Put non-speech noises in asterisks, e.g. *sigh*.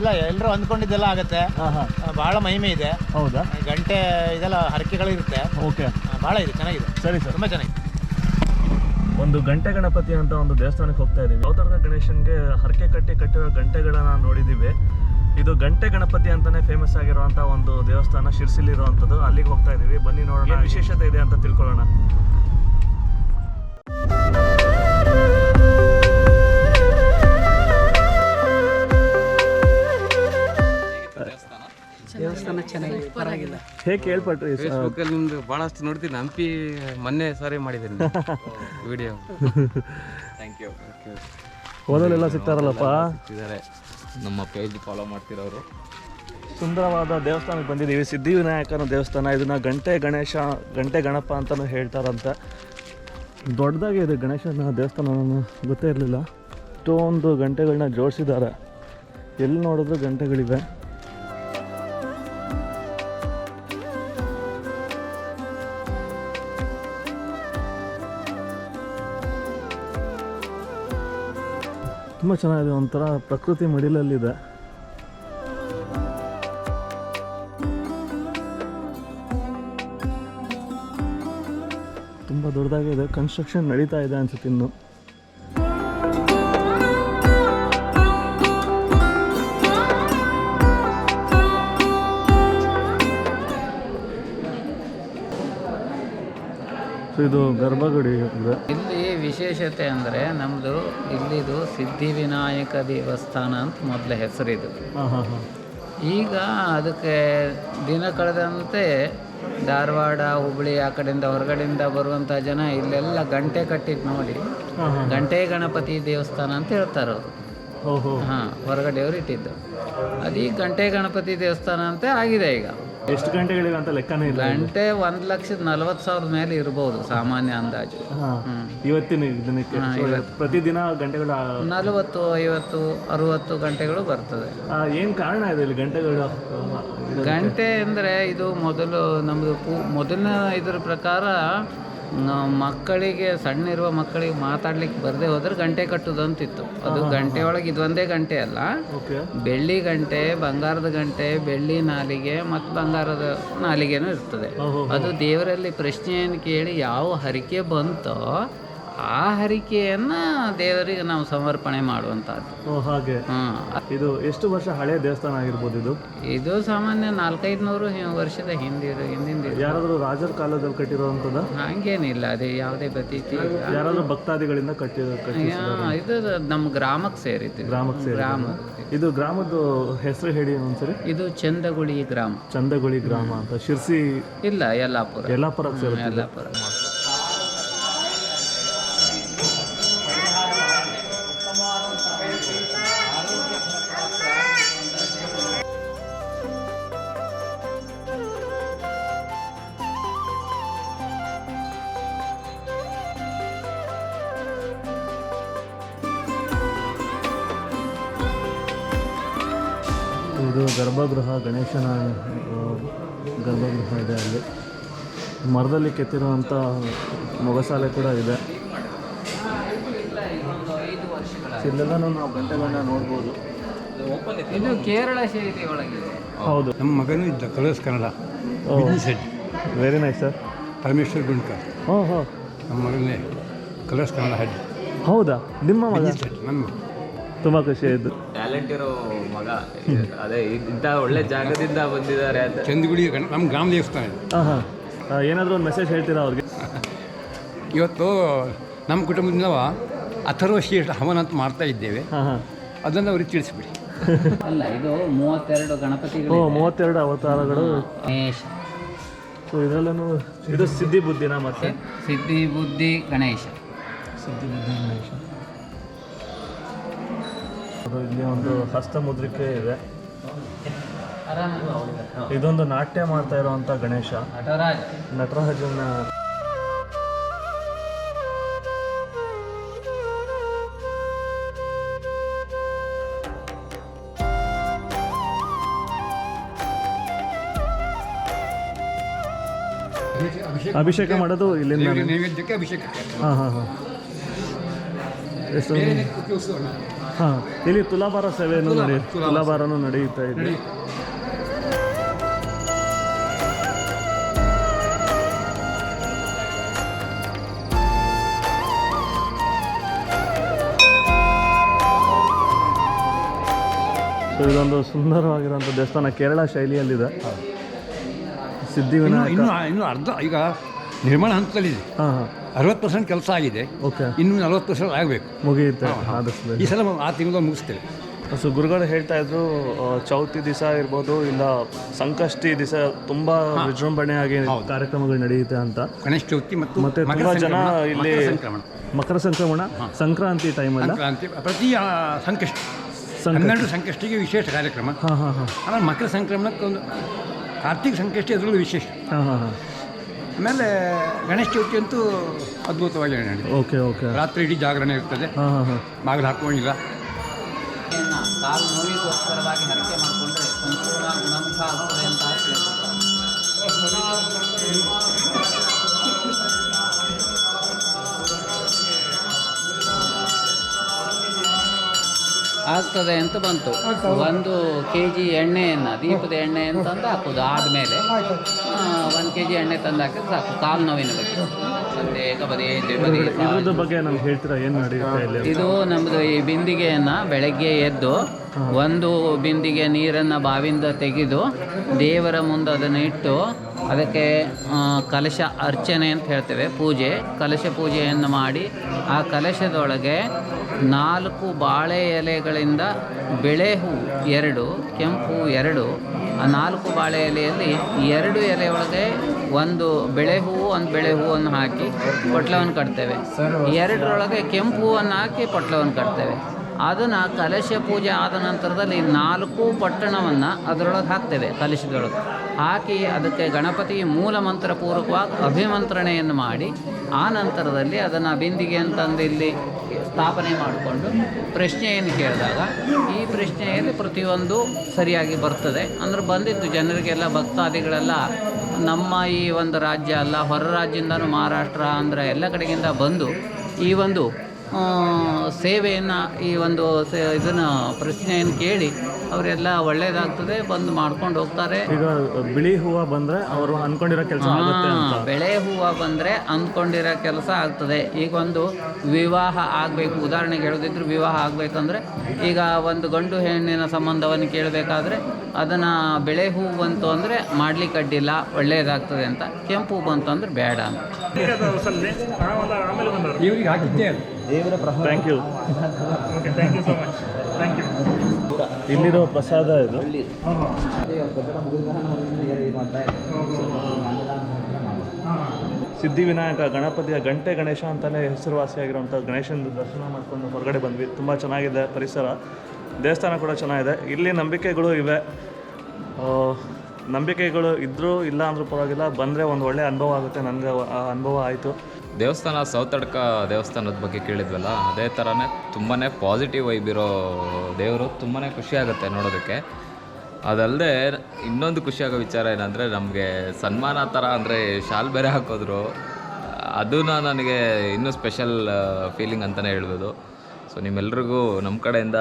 ಇಲ್ಲ ಎಲ್ಲರೂ ಅಂದ್ಕೊಂಡಿದ್ದೆಲ್ಲ ಆಗುತ್ತೆ. ಬಹಳ ಮಹಿಮೆ ಇದೆ. ಹೌದಾ? ಗಂಟೆ ಇದೆಲ್ಲ ಹರಕೆಗಳಿರುತ್ತೆ ಓಕೆ. ಬಹಳ ಇದೆ ಚೆನ್ನಾಗಿದೆ. ಸರಿ ಸರ್. ತುಂಬಾ ಚೆನ್ನಾಗಿದೆ. ಒಂದು ಗಂಟೆ ಗಣಪತಿ ಅಂತ ಒಂದು ದೇವಸ್ಥಾನಕ್ಕೆ ಹೋಗ್ತಾ ಇದೀವಿ. ಅವತಾರದ ಗಣೇಶನ್ಗೆ ಹರಕೆ ಕಟ್ಟಿ ಕಟ್ಟಿರೋ ಗಂಟೆಗಳನ್ನ ನೋಡಿದ್ದೀವಿ ಇದು ಗಂಟೆ ಗಣಪತಿ ಅಂತಾನೆ ಫೇಮಸ್ ಆಗಿರುವಂತ ಒಂದು ದೇವಸ್ಥಾನ ಶಿರ್ಸಿಲಿರುವಂಥದ್ದು. ಅಲ್ಲಿಗೆ ಹೋಗ್ತಾ ಇದೀವಿ. ಬನ್ನಿ ನೋಡೋಣ ವಿಶೇಷತೆ ಇದೆ ಅಂತ ತಿಳ್ಕೊಳ್ಳೋಣ. ಚೆನ್ನಾಗಿದೆ. ಪರವಾಗಿಲ್ಲ. ಹೇಗೆ ಕೇಳ್ಪಟ್ರಿ ಫೇಸ್ಬುಕ್ಕಲ್ಲಿ ನಿಮ್ದು ಭಾಳಷ್ಟು ನೋಡ್ತೀನಿ. ಹಂಪಿ ಮೊನ್ನೆ ಸಾರಿ ಮಾಡಿದ್ದೀನಿ ವಿಡಿಯೋ ಥ್ಯಾಂಕ್ ಯು ಓದಲೆಲ್ಲ ಸಿಗ್ತಾರಲ್ಲಪ್ಪ? ಇದ್ದಾರೆ ನಮ್ಮ ಪೇಜ್ ಫಾಲೋ ಮಾಡ್ತಿರೋರು. ಸುಂದರವಾದ ದೇವಸ್ಥಾನಕ್ಕೆ ಬಂದಿದ್ದೀವಿ. ಸಿದ್ಧಿವಿನಾಯಕನ ದೇವಸ್ಥಾನ. ಇದನ್ನ ಗಂಟೆ ಗಣೇಶ ಗಂಟೆ ಗಣಪ ಅಂತಲೂ ಹೇಳ್ತಾರಂತೆ. ದೊಡ್ಡದಾಗಿ ಇದೆ ಗಣೇಶನ ದೇವಸ್ಥಾನ ಗೊತ್ತೇ ಇರಲಿಲ್ಲ. ಇಷ್ಟೊಂದು ಗಂಟೆಗಳನ್ನ ಜೋಡಿಸಿದ್ದಾರೆ. ಎಲ್ಲಿ ನೋಡಿದ್ರು ಗಂಟೆಗಳಿವೆ. ತುಂಬ ಚೆನ್ನಾಗಿದೆ, ಒಂಥರ ಪ್ರಕೃತಿ ಮಡಿಲಲ್ಲಿದೆ. ತುಂಬ ದೊಡ್ಡದಾಗಿದೆ ಕನ್ಸ್ಟ್ರಕ್ಷನ್ ನಡೀತಾ ಇದೆ ಅನ್ಸುತ್ತೆ ಇನ್ನು. ಇದು ಗರ್ಭಗುಡಿ ಇದೆ ವಿಶೇಷತೆ ಅಂದರೆ ನಮ್ಮದು ಇಲ್ಲಿದು ಸಿದ್ಧಿವಿನಾಯಕ ದೇವಸ್ಥಾನ ಅಂತ ಮೊದಲ ಹೆಸರಿದು. ಈಗ ಅದಕ್ಕೆ ದಿನ ಕಳೆದಂತೆ ಧಾರವಾಡ ಹುಬ್ಳಿ ಆ ಕಡೆಯಿಂದ ಹೊರಗಡೆಯಿಂದ ಬರುವಂಥ ಜನ ಇಲ್ಲೆಲ್ಲ ಗಂಟೆ ಕಟ್ಟಿದ್ದು ನೋಡಿ ಗಂಟೆ ಗಣಪತಿ ದೇವಸ್ಥಾನ ಅಂತ ಹೇಳ್ತಾರೆ ಅವರು. ಹಾಂ ಹೊರಗಡೆಯವರು ಇಟ್ಟಿದ್ದು. ಅದೀಗ ಗಂಟೆ ಗಣಪತಿ ದೇವಸ್ಥಾನ ಅಂತ ಆಗಿದೆ ಈಗ. ಎಷ್ಟು ಗಂಟೆಗಳಿವೆ ಅಂತ ಲೆಕ್ಕನೇ ಇಲ್ಲ ಗಂಟೆ ಒಂದು ಲಕ್ಷದ ನಲವತ್ತು ಸಾವಿರದ ಮೇಲೆ ಇರ್ಬೋದು ಸಾಮಾನ್ಯ ಅಂದಾಜು. ಇವತ್ತಿನ ದಿನಕ್ಕೆ ಪ್ರತಿದಿನ ಗಂಟೆಗಳು ನಲವತ್ತು ಐವತ್ತು ಅರುವತ್ತು ಗಂಟೆಗಳು ಬರ್ತದೆ. ಏನು ಕಾರಣ ಇದೆ ಇಲ್ಲಿ ಗಂಟೆಗಳು? ಗಂಟೆ ಅಂದರೆ ಇದು ಮೊದಲು ನಮ್ಮದು ಪೂ ಮೊದಲನೇ ಇದರ ಪ್ರಕಾರ ಮಕ್ಕಳಿಗೆ ಸಣ್ಣ ಇರುವ ಮಕ್ಕಳಿಗೆ ಮಾತಾಡ್ಲಿಕ್ಕೆ ಬರದೆ ಹೋದ್ರೆ ಗಂಟೆ ಕಟ್ಟುದು ಅಂತಿತ್ತು. ಅದು ಗಂಟೆ ಒಳಗೆ ಇದೊಂದೇ ಗಂಟೆ ಅಲ್ಲ. ಬೆಳ್ಳಿ ಗಂಟೆ ಬಂಗಾರದ ಗಂಟೆ ಬೆಳ್ಳಿ ನಾಲಿಗೆ ಮತ್ತು ಬಂಗಾರದ ನಾಲಿಗೆನೂ ಇರ್ತದೆ. ಅದು ದೇವರಲ್ಲಿ ಪ್ರಶ್ನೆಯನ್ನು ಕೇಳಿ ಯಾವ ಹರಿಕೆ ಬಂತೋ ಆ ಹರಿಕೆಯನ್ನ ದೇವರಿಗೆ ನಾವು ಸಮರ್ಪಣೆ ಮಾಡುವಂಥದ್ದು. ಓ ಹಾಗೆ. ಇದು ಎಷ್ಟು ವರ್ಷ ಹಳೆಯ ದೇವಸ್ಥಾನ ಆಗಿರ್ಬೋದು ಇದು? ಇದು ಸಾಮಾನ್ಯ ನಾಲ್ಕೈದು ನೂರು ವರ್ಷದ ಹಿಂದಿರು ಹಿಂದಿಂದ ಯಾರಾದರೂ ರಾಜರ ಕಾಲದಲ್ಲಿ ಕಟ್ಟಿರುವಂಥದ್ದು? ಹಂಗೇನಿಲ್ಲ ಅದೇ ಯಾವುದೇ ಪ್ರತೀತಿ ಇಲ್ಲ. ಯಾರಾದರೂ ಭಕ್ತಾದಿಗಳಿಂದ ಕಟ್ಟಿ ಕಟ್ಟಿ ಯಾ- ಇದು ನಮ್ಮ ಗ್ರಾಮಕ್ಕೆ ಸೇರಿದ್ದು ಗ್ರಾಮಕ್ಕೆ ಸೇರಿ ಗ್ರಾಮ ಇದು ಗ್ರಾಮದ್ದು ಹೆಸರು ಹೇಳಿ ಒಂದ್ಸರಿ. ಇದು ಚಂದಗುಳಿ ಗ್ರಾಮ. ಚಂದಗುಳಿ ಗ್ರಾಮ ಅಂತ. ಶಿರ್ಸಿ ಇಲ್ಲ ಯಲ್ಲಾಪುರ. ಯಲ್ಲಾಪುರಕ್ಕೆ ಸೇರುತ್ತೆ ಯಲ್ಲಾಪುರ. ಗರ್ಭಗೃಹ ಗಣೇಶನ ಗರ್ಭಗೃಹ ಇದೆ ಅಲ್ಲಿ. ಮರದಲ್ಲಿ ಕೆತ್ತಿರುವಂಥ ಮೊಗಸಾಲೆ ಕೂಡ ಇದೆ. ಇಲ್ಲೆಲ್ಲನೂ ನಾವು ಗಂಟೆಗಳನ್ನ ನೋಡ್ಬೋದು. ಇದು ಕೇರಳ ಶೈಲಿ ಒಳಗಿದೆ. ಹೌದು. ನಮ್ಮ ಮಗನೂ ಇದ್ದ Colors Kannada. Set. Head very nice sir Parameshwar Gundkar. ಹ್ಞೂ ಹ್ಞೂ ನಮ್ಮ ಮಗನೇ ಕಲರ್ಸ್ ಕನ್ನಡ ಹೆಡ್. ಹೌದಾ? ನಿಮ್ಮ ಹೆಡ್ ನಮ್ಮ ತುಂಬ ಖುಷಿ ಆಯಿತು. ಟ್ಯಾಲೆಂಟ್ ಇರೋ ಮಗ. ಅದೇ ಇಂಥ ಒಳ್ಳೆ ಜಾಗದಿಂದ ಬಂದಿದ್ದಾರೆ ಅಂತ. ಚಂದಗುಡಿ ಗಣ- ನಮ್ಮ ಗ್ರಾಮ ದೇವಸ್ಥಾನ ಇದು. ಹಾಂ ಹಾಂ. ಏನಾದರೂ ಒಂದು ಮೆಸೇಜ್ ಹೇಳ್ತೀರಾ ಅವ್ರಿಗೆ? *laughs* ಇವತ್ತು ನಮ್ಮ ಕುಟುಂಬದಿಂದ ಅಥರ್ವ ಶ್ರೇಷ್ಠ ಹವನ ಅಂತ ಮಾಡ್ತಾ ಇದ್ದೇವೆ. ಹಾಂ ಹಾಂ. ಅದನ್ನು ಅವ್ರಿಗೆ ತಿಳಿಸ್ಬಿಡಿ. *laughs* ಅಲ್ಲ ಇದು ಮೂವತ್ತೆರಡು ಗಣಪತಿಗಳು ಓ ಮೂವತ್ತೆರಡು ಅವತಾರಗಳು. ಗಣೇಶ. ಸೊ ಇದರಲ್ಲೂ ಇದು ಸಿದ್ಧಿ ಬುದ್ಧಿನ ಮತ್ತೆ? ಸಿದ್ಧಿ ಬುದ್ಧಿ ಗಣೇಶ. ಸಿದ್ಧಿ ಬುದ್ಧಿ ಗಣೇಶ. ಅದು ಇಲ್ಲಿ ಒಂದು ಹಸ್ತ ಮುದ್ರಿಕೆ ಇದೆ. ಇದೊಂದು ನಾಟ್ಯ ಮಾಡ್ತಾ ಇರುವಂತ ಗಣೇಶ. ನಟರಾಜ್. ನಟರಾಜನ ಅಭಿಷೇಕ ಮಾಡೋದು ಇಲ್ಲಿಂದ ನೈವೇದ್ಯಕ್ಕೆ ಅಭಿಷೇಕ. ಹಾಂ ಹಾಂ ಹಾಂ. ಎಷ್ಟು ಹಾಂ ಇಲ್ಲಿ ತುಲಾಭಾರ ಸೇವೆಯನ್ನು ತುಲಾಭಾರನೂ ನಡೆಯುತ್ತಾ ಇದೆ. ಸೊ ಇದೊಂದು ಸುಂದರವಾಗಿರುವಂಥ ದೇವಸ್ಥಾನ ಕೇರಳ ಶೈಲಿಯಲ್ಲಿದೆ. ಸಿದ್ಧಿವಿನಾಯಕ ಇನ್ನು ಇನ್ನು ಅರ್ಧ ಈಗ ನಿರ್ಮಾಣ ಹಂತದಲ್ಲಿದೆ. ಹಾಂ ಹಾಂ. ಅರವತ್ತು ಪರ್ಸೆಂಟ್ ಕೆಲಸ ಆಗಿದೆ. ಓಕೆ ಇನ್ನು ನಲವತ್ತು ಪರ್ಸೆಂಟ್ ಆಗಬೇಕು. ಮುಗಿಯುತ್ತೆ ಆದಷ್ಟು ಈ ಸಲ ಆ ತಿಂಗಳು ಮುಗಿಸ್ತೇವೆ. ಸೊ ಗುರುಗಳು ಹೇಳ್ತಾ ಇದ್ರು ಆ, ಚೌತಿ ದಿವಸ ಇರ್ಬೋದು ಇಲ್ಲ ಸಂಕಷ್ಟಿ ದಿವಸ ತುಂಬಾ ವಿಜೃಂಭಣೆಯಾಗಿ ಕಾರ್ಯಕ್ರಮಗಳು ನಡೆಯುತ್ತೆ ಅಂತ. ಗಣೇಶ ಚೌತಿ ಮತ್ತು ಮತ್ತೆ ಮಕರ ತುಂಬಾ ಜನ ಸಂಕ್ರಮಣ, ಇಲ್ಲಿ ಮಕರ ಸಂಕ್ರಮಣ. ಮಕರ ಸಂಕ್ರಮಣ ಸಂಕ್ರಾಂತಿ ಟೈಮಲ್ಲ ಸಂಕ್ರಾಂತಿ ಪ್ರತಿ ಆ, ಸಂಕಷ್ಟಿ. ಹನ್ನೆರಡು ಸಂಕಷ್ಟಿಗೆ ವಿಶೇಷ ಕಾರ್ಯಕ್ರಮ. ಹಾಂ ಹಾಂ ಹಾಂ. ಆಮೇಲೆ ಮಕರ ಸಂಕ್ರಮಣಕ್ಕೆ ಒಂದು ಕಾರ್ತಿಕ ಸಂಕಷ್ಟಿ ಅದರಲ್ಲೂ ವಿಶೇಷ. ಹಾಂ ಹಾಂ ಹಾಂ. ಆಮೇಲೆ ಗಣೇಶ ಚೌತಿ ಅಂತೂ ಅದ್ಭುತವಾಗಿ ನಡೆಯುತ್ತೆ ಓಕೆ ಓಕೆ. ರಾತ್ರಿ ಇಡೀ ಜಾಗರಣೆ ಇರ್ತದೆ. ಹಾಂ ಹಾಂ ಹಾಂ. ಬಾಗಿಲು ಹಾಕೊಂಡಿಲ್ಲ. ಕಾಲು ನೋವಿಗೋಸ್ಕರವಾಗಿ ಹರಕೆ ಮಾಡಿಕೊಂಡ್ರೆ ಸಂಪೂರ್ಣ ಗುಣಮುಖ ಆಗ್ತದೆ ಅಂತ ಹೇಳ್ತಾರೆ. ಆಗ್ತದೆ ಅಂತ ಬಂತು. ಒಂದು ಕೆ ಜಿ ಎಣ್ಣೆಯನ್ನು ದೀಪದ ಎಣ್ಣೆ ಅಂತಂದು ಹಾಕೋದು ಆದಮೇಲೆ ಕೆ ಜಿ ಎಣ್ಣೆ ತಂದು ಹಾಕಿದ್ರೆ ಸಾಕು ಕಾಲು ನೋವಿನ ಬಗ್ಗೆ. ಮತ್ತೆ ಏಕಬದಿ ದ್ವಿಪದಿ ಇದ್ರದ್ದು ಬಗ್ಗೆ ನಮ್ಗೆ ಹೇಳ್ತೀರಾ? ಏನು ನಡೆಯುತ್ತೆ ಇಲ್ಲಿ? ಇದು ನಮ್ಮದು ಈ ಬಿಂದಿಗೆಯನ್ನ ಬೆಳಗ್ಗೆ ಎದ್ದು ಒಂದು ಬಿಂದಿಗೆ ನೀರನ್ನು ಬಾವಿಯಿಂದ ತೆಗೆದು ದೇವರ ಮುಂದೆ ಅದನ್ನ ಇಟ್ಟು ಅದಕ್ಕೆ ಕಲಶ ಅರ್ಚನೆ ಅಂತ ಹೇಳ್ತೇವೆ ಪೂಜೆ. ಕಲಶ ಪೂಜೆಯನ್ನು ಮಾಡಿ ಆ ಕಲಶದೊಳಗೆ ನಾಲ್ಕು ಬಾಳೆ ಎಲೆಗಳಿಂದ ಬೆಳೆ ಹೂ ಎರಡು ಕೆಂಪು ಎರಡು. ಆ ನಾಲ್ಕು ಬಾಳೆ ಎಲೆಯಲ್ಲಿ ಎರಡು ಎಲೆಯೊಳಗೆ ಒಳಗೆ ಒಂದು ಬೆಳೆ ಹೂವು ಒಂದು ಬೆಳೆ ಹೂವನ್ನು ಹಾಕಿ ಪೊಟ್ಲವನ್ನು ಕಟ್ತೇವೆ. ಎರಡರೊಳಗೆ ಕೆಂಪು ಹೂವನ್ನು ಹಾಕಿ ಪೊಟ್ಲವನ್ನು ಕಟ್ತೇವೆ. ಅದನ್ನು ಕಲಶ ಪೂಜೆ ಆದ ನಂತರದಲ್ಲಿ ನಾಲ್ಕು ಪಟ್ಟಣವನ್ನು ಅದರೊಳಗೆ ಹಾಕ್ತೇವೆ ಕಲಶದೊಳಗೆ. ಹಾಕಿ ಅದಕ್ಕೆ ಗಣಪತಿ ಮೂಲ ಮಂತ್ರ ಪೂರ್ವಕವಾಗಿ ಅಭಿಮಂತ್ರಣೆಯನ್ನು ಮಾಡಿ ಆ ನಂತರದಲ್ಲಿ ಅದನ್ನು ಬಿಂದಿಗೆ ಅಂತಂದು ಇಲ್ಲಿ ಸ್ಥಾಪನೆ ಮಾಡಿಕೊಂಡು ಪ್ರಶ್ನೆಯನ್ನು ಕೇಳಿದಾಗ, ಈ ಪ್ರಶ್ನೆಯಲ್ಲಿ ಪ್ರತಿಯೊಂದು ಸರಿಯಾಗಿ ಬರ್ತದೆ. ಅಂದ್ರೆ ಬಂದಿದ್ದು ಜನರಿಗೆಲ್ಲ, ಭಕ್ತಾದಿಗಳೆಲ್ಲ, ನಮ್ಮ ಈ ಒಂದು ರಾಜ್ಯ ಅಲ್ಲ, ಹೊರ ರಾಜ್ಯದಿಂದನೂ ಮಹಾರಾಷ್ಟ್ರ ಅಂದರೆ ಎಲ್ಲ ಕಡೆಗಿಂದ ಬಂದು ಈ ಒಂದು ಸೇವೆಯನ್ನು ಈ ಒಂದು ಸೇ ಇದನ್ನು ಪ್ರಶ್ನೆಯನ್ನು ಕೇಳಿ ಅವರೆಲ್ಲ ಒಳ್ಳೆಯದಾಗ್ತದೆ ಬಂದು ಮಾಡ್ಕೊಂಡು ಹೋಗ್ತಾರೆ. ಈಗ ಬಿಳಿ ಹೂವು ಬಂದರೆ ಅವರು ಅಂದ್ಕೊಂಡಿರೋ ಕೆಲಸ ಆಗುತ್ತೆ ಅಂತ. ಬೆಳೆ ಹೂವು ಬಂದರೆ ಅಂದ್ಕೊಂಡಿರೋ ಕೆಲಸ ಆಗ್ತದೆ. ಈಗ ಒಂದು ವಿವಾಹ ಆಗಬೇಕು. ಉದಾಹರಣೆಗೆ ಹೇಳೋದಿದ್ರು ವಿವಾಹ ಆಗಬೇಕಂದ್ರೆ ಈಗ ಒಂದು ಗಂಡು ಹೆಣ್ಣಿನ ಸಂಬಂಧವನ್ನು ಕೇಳಬೇಕಾದ್ರೆ ಅದನ್ನು ಬೆಳೆ ಹೂವು ಬಂತು ಅಂದರೆ ಮಾಡ್ಲಿಕ್ಕೆ ಅಡ್ಡಿಲ್ಲ ಒಳ್ಳೆಯದಾಗ್ತದೆ ಅಂತ. ಕೆಂಪು ಹೂ ಬಂತು ಅಂದರೆ ಬೇಡ ಅಂತ. ಇವರಿಗೆ ಯು ಓಕೆ ಥ್ಯಾಂಕ್ ಯು ಇಲ್ಲಿರೋ ಪ್ರಸಾದ ಇದು. ಸಿದ್ಧಿವಿನಾಯಕ ಗಣಪತಿಯ ಗಂಟೆ ಗಣೇಶ ಅಂತಲೇ ಹೆಸರುವಾಸಿಯಾಗಿರುವಂಥ ಗಣೇಶನ ದರ್ಶನ ಮಾಡ್ಕೊಂಡು ಹೊರಗಡೆ ಬಂದ್ವಿ. ತುಂಬ ಚೆನ್ನಾಗಿದೆ ಪರಿಸರ. ದೇವಸ್ಥಾನ ಕೂಡ ಚೆನ್ನಾಗಿದೆ. ಇಲ್ಲಿ ನಂಬಿಕೆಗಳು ಇವೆ. ಆ, ನಂಬಿಕೆಗಳು ಇದ್ದರೂ ಇಲ್ಲ ಅಂದರೂ ಪರವಾಗಿಲ್ಲ. ಬಂದರೆ ಒಂದು ಒಳ್ಳೆಯ ಅನುಭವ ಆಗುತ್ತೆ. ನನಗೆ ಆ ಅನುಭವ ಆಯಿತು. ದೇವಸ್ಥಾನ ಸೌತಡ್ಕ ದೇವಸ್ಥಾನದ ಬಗ್ಗೆ ಕೇಳಿದ್ವಲ್ಲ, ಅದೇ ಥರನೇ ತುಂಬಾ ಪಾಸಿಟಿವ್ ವೈಬ್ ಇರೋ ದೇವರು ತುಂಬಾ ಖುಷಿಯಾಗುತ್ತೆ ನೋಡೋದಕ್ಕೆ. ಅದಲ್ಲದೆ ಇನ್ನೊಂದು ಖುಷಿಯಾಗೋ ವಿಚಾರ ಏನಂದರೆ, ನಮಗೆ ಸನ್ಮಾನ ಥರ ಅಂದರೆ ಶಾಲ್ ಬೇರೆ ಹಾಕೋದ್ರು. ಅದನ್ನ ನನಗೆ ಇನ್ನೂ ಸ್ಪೆಷಲ್ ಫೀಲಿಂಗ್ ಅಂತಲೇ ಹೇಳ್ಬೋದು. ಸೊ ನಿಮ್ಮೆಲ್ರಿಗೂ ನಮ್ಮ ಕಡೆಯಿಂದ